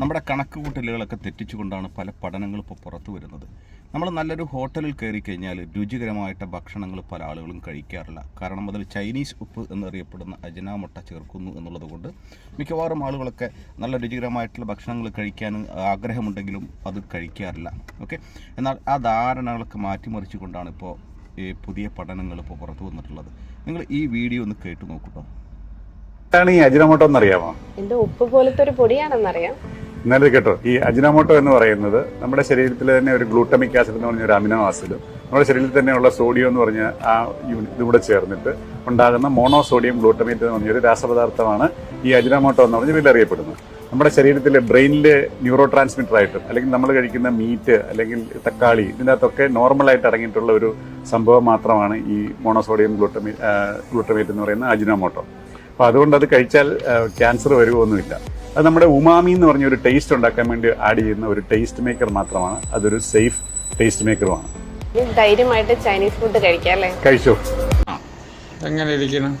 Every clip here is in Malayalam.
നമ്മുടെ കണക്ക് കൂട്ടലുകളൊക്കെ തെറ്റിച്ചുകൊണ്ടാണ് പല പഠനങ്ങളും ഇപ്പോൾ പുറത്തു വരുന്നത്. നമ്മൾ നല്ലൊരു ഹോട്ടലിൽ കയറി കഴിഞ്ഞാൽ രുചികരമായിട്ട് ഭക്ഷണങ്ങൾ പല ആളുകളും കഴിക്കാറില്ല. കാരണം അതിൽ ചൈനീസ് ഉപ്പ് എന്നറിയപ്പെടുന്ന അജനാമുട്ട ചേർക്കുന്നു എന്നുള്ളത് കൊണ്ട് മിക്കവാറും ആളുകളൊക്കെ നല്ല രുചികരമായിട്ടുള്ള ഭക്ഷണങ്ങൾ കഴിക്കാൻ ആഗ്രഹമുണ്ടെങ്കിലും അത് കഴിക്കാറില്ല. ഓക്കെ? എന്നാൽ ആ ധാരണകളൊക്കെ മാറ്റിമറിച്ചുകൊണ്ടാണ് ഇപ്പോൾ ഈ പുതിയ പഠനങ്ങൾ ഇപ്പോൾ പുറത്തു വന്നിട്ടുള്ളത്. നിങ്ങൾ ഈ വീഡിയോ ഒന്ന് കേട്ടു നോക്കൂട്ടോ എന്താണ് ഈ അജിനമോട്ടോ എന്നറിയാമോ? എന്റെ ഉപ്പ് പോലത്തെ ഒരു പൊടിയാണെന്നറിയാം. എന്നാലും കേട്ടോ ഈ അജിനോമോട്ടോ എന്ന് പറയുന്നത് നമ്മുടെ ശരീരത്തിൽ തന്നെ ഒരു ഗ്ലൂട്ടമിക് ആസിഡ് എന്ന് പറഞ്ഞ ഒരു അമിനോ ആസിഡ് നമ്മുടെ ശരീരത്തിൽ തന്നെയുള്ള സോഡിയം എന്ന് പറഞ്ഞ ആ ഇതുകൂടെ ചേർന്നിട്ട് ഉണ്ടാകുന്ന മോണോ സോഡിയം ഗ്ലൂട്ടമേറ്റ് എന്ന് പറഞ്ഞൊരു രാസപദാർത്ഥമാണ് ഈ അജിനോമോട്ടോ എന്ന് പറഞ്ഞ ഇതിൽ അറിയപ്പെടുന്നത്. നമ്മുടെ ശരീരത്തിലെ ബ്രെയിനിലെ ന്യൂറോ ട്രാൻസ്മിറ്റർ ആയിട്ടും അല്ലെങ്കിൽ നമ്മൾ കഴിക്കുന്ന മീറ്റ് അല്ലെങ്കിൽ തക്കാളി ഇതിനകത്തൊക്കെ നോർമലായിട്ട് അടങ്ങിയിട്ടുള്ള ഒരു സംഭവം മാത്രമാണ് ഈ മോണോസോഡിയം ഗ്ലൂട്ടമേ ഗ്ലൂട്ടമേറ്റ് എന്ന് പറയുന്ന അജിനോമോട്ടോ. അപ്പോൾ അതുകൊണ്ട് അത് കഴിച്ചാൽ ക്യാൻസർ വരുമൊന്നുമില്ല അത് നമ്മുടെ ഉമാമി എന്ന് പറഞ്ഞ ഒരു ടേസ്റ്റ് ഉണ്ടാക്കാൻ വേണ്ടി ആഡ് ചെയ്യുന്ന ഒരു ടേസ്റ്റ് മേക്കർ മാത്രമാണ്. അതൊരു സേഫ് ടേസ്റ്റ് മേക്കറുമാണ് ധൈര്യമായിട്ട് ചൈനീസ് ഫുഡ് കഴിക്കാം അല്ലേ? കഴിച്ചോ? എങ്ങനെ ഇരിക്കണം?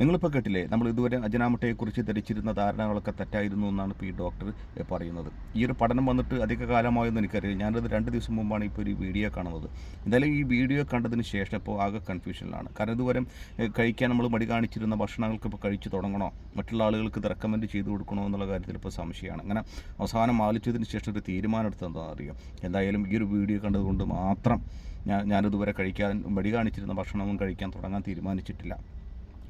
നിങ്ങളിപ്പോൾ കേട്ടില്ലേ നമ്മൾ ഇതുവരെ അജനാമുട്ടയെക്കുറിച്ച് ധരിച്ചിരുന്ന ധാരണകളൊക്കെ തെറ്റായിരുന്നു എന്നാണ് ഇപ്പോൾ ഈ ഡോക്ടർ പറയുന്നത്. ഈ ഒരു പഠനം വന്നിട്ട് അധിക കാലമായെന്ന് എനിക്കറിയില്ല. ഞാനത് രണ്ട് ദിവസം മുമ്പാണ് ഇപ്പോൾ ഒരു വീഡിയോ കാണുന്നത്. എന്തായാലും ഈ വീഡിയോ കണ്ടതിന് ശേഷം ഇപ്പോൾ ആകെ കൺഫ്യൂഷനിലാണ്. കാരണം ഇതുവരെ കഴിക്കാൻ നമ്മൾ മടി കാണിച്ചിരുന്ന ഭക്ഷണങ്ങൾക്ക് ഇപ്പോൾ കഴിച്ചു തുടങ്ങണോ? മറ്റുള്ള ആളുകൾക്ക് ഇത് റെക്കമെൻഡ് ചെയ്ത് കൊടുക്കണോ എന്നുള്ള കാര്യത്തിൽ ഇപ്പോൾ സംശയമാണ്. അങ്ങനെ അവസാനം ആലോചിച്ചതിന് ശേഷം ഒരു തീരുമാനം എടുത്തതെന്താ അറിയാം. എന്തായാലും ഈ ഒരു വീഡിയോ കണ്ടതുകൊണ്ട് മാത്രം ഞാൻ ഞാനിതുവരെ കഴിക്കാൻ മടി കാണിച്ചിരുന്ന ഭക്ഷണമൊന്നും കഴിക്കാൻ തുടങ്ങാൻ തീരുമാനിച്ചിട്ടില്ല.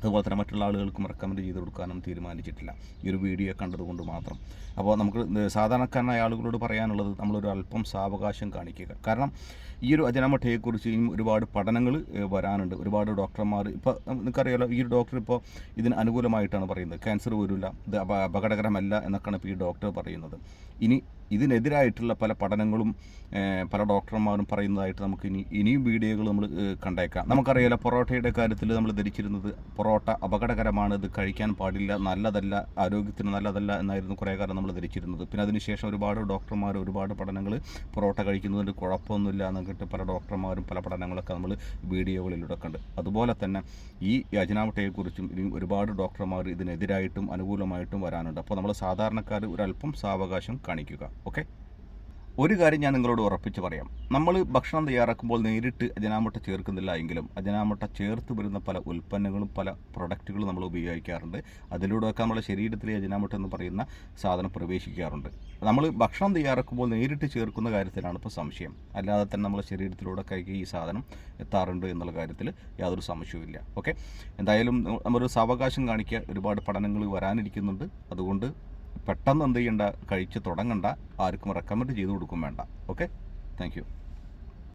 അതുപോലെ തന്നെ മറ്റുള്ള ആളുകൾക്കും റെക്കമെൻഡ് ചെയ്ത് കൊടുക്കാനും തീരുമാനിച്ചിട്ടില്ല. ഈ ഒരു വീഡിയോ കണ്ടതുകൊണ്ട് മാത്രം. അപ്പോൾ നമുക്ക് സാധാരണക്കാരനായ ആളുകളോട് പറയാനുള്ളത് നമ്മളൊരു അല്പം സാവകാശം കാണിക്കുക. കാരണം ഈ ഒരു അജനമഠയെക്കുറിച്ച് ഇനിയും ഒരുപാട് പഠനങ്ങൾ വരാനുണ്ട്. ഒരുപാട് ഡോക്ടർമാർ ഇപ്പോൾ നിങ്ങൾക്കറിയാലോ ഈ ഒരു ഡോക്ടർ ഇപ്പോൾ ഇതിന് അനുകൂലമായിട്ടാണ് പറയുന്നത്. ക്യാൻസർ വരില്ല ഇത് അപകടകരമല്ല എന്നൊക്കെയാണ് ഇപ്പോൾ ഈ ഡോക്ടർ പറയുന്നത്. ഇനി ഇതിനെതിരായിട്ടുള്ള പല പഠനങ്ങളും പല ഡോക്ടർമാരും പറയുന്നതായിട്ട് നമുക്ക് ഇനി ഇനിയും വീഡിയോകൾ നമ്മൾ കണ്ടേക്കാം. നമുക്കറിയാലോ പൊറോട്ടയുടെ കാര്യത്തിൽ നമ്മൾ ധരിച്ചിരുന്നത് പൊറോട്ട അപകടകരമാണ് ഇത് കഴിക്കാൻ പാടില്ല നല്ലതല്ല ആരോഗ്യത്തിന് നല്ലതല്ല എന്നായിരുന്നു കുറേ കാലം നമ്മൾ ധരിച്ചിരുന്നത്. പിന്നെ അതിനുശേഷം ഒരുപാട് ഡോക്ടർമാർ ഒരുപാട് പഠനങ്ങൾ പൊറോട്ട കഴിക്കുന്നതിന് കുഴപ്പമൊന്നുമില്ല എന്നൊക്കെ പല ഡോക്ടർമാരും പല പഠനങ്ങളൊക്കെ നമ്മൾ വീഡിയോകളിലൂടെ കണ്ട്. അതുപോലെ തന്നെ ഈ യജനാവട്ടയെക്കുറിച്ചും ഇനിയും ഒരുപാട് ഡോക്ടർമാർ ഇതിനെതിരായിട്ടും അനുകൂലമായിട്ടും വരാനുണ്ട്. അപ്പോൾ നമ്മൾ സാധാരണക്കാർ ഒരല്പം സാവകാശം കാണിക്കുക. ഓക്കെ? ഒരു കാര്യം ഞാൻ നിങ്ങളോട് ഉറപ്പിച്ച് പറയാം. നമ്മൾ ഭക്ഷണം തയ്യാറാക്കുമ്പോൾ നേരിട്ട് അജനാമുട്ട ചേർക്കുന്നില്ല എങ്കിലും അജനാമുട്ട ചേർത്ത് വരുന്ന പല ഉൽപ്പന്നങ്ങളും പല പ്രൊഡക്റ്റുകളും നമ്മൾ ഉപയോഗിക്കാറുണ്ട്. അതിലൂടെയൊക്കെ നമ്മുടെ ശരീരത്തിലെ അജനാമുട്ട എന്ന് പറയുന്ന സാധനം പ്രവേശിക്കാറുണ്ട്. നമ്മൾ ഭക്ഷണം തയ്യാറാക്കുമ്പോൾ നേരിട്ട് ചേർക്കുന്ന കാര്യത്തിലാണ് ഇപ്പോൾ സംശയം. അല്ലാതെ തന്നെ നമ്മുടെ ശരീരത്തിലൂടെ കൈകി ഈ സാധനം എത്താറുണ്ട് എന്നുള്ള കാര്യത്തിൽ യാതൊരു സംശയവുമില്ല ഓക്കെ? എന്തായാലും നമ്മളൊരു സാവകാശം കാണിക്കുക ഒരുപാട് പഠനങ്ങൾ വരാനിരിക്കുന്നുണ്ട്. അതുകൊണ്ട് പെട്ടെന്ന് എന്ത് ചെയ്യണ്ട കഴിച്ച് തുടങ്ങണ്ട ആർക്കും റെക്കമെൻഡ് ചെയ്ത് കൊടുക്കും വേണ്ട. Okay thank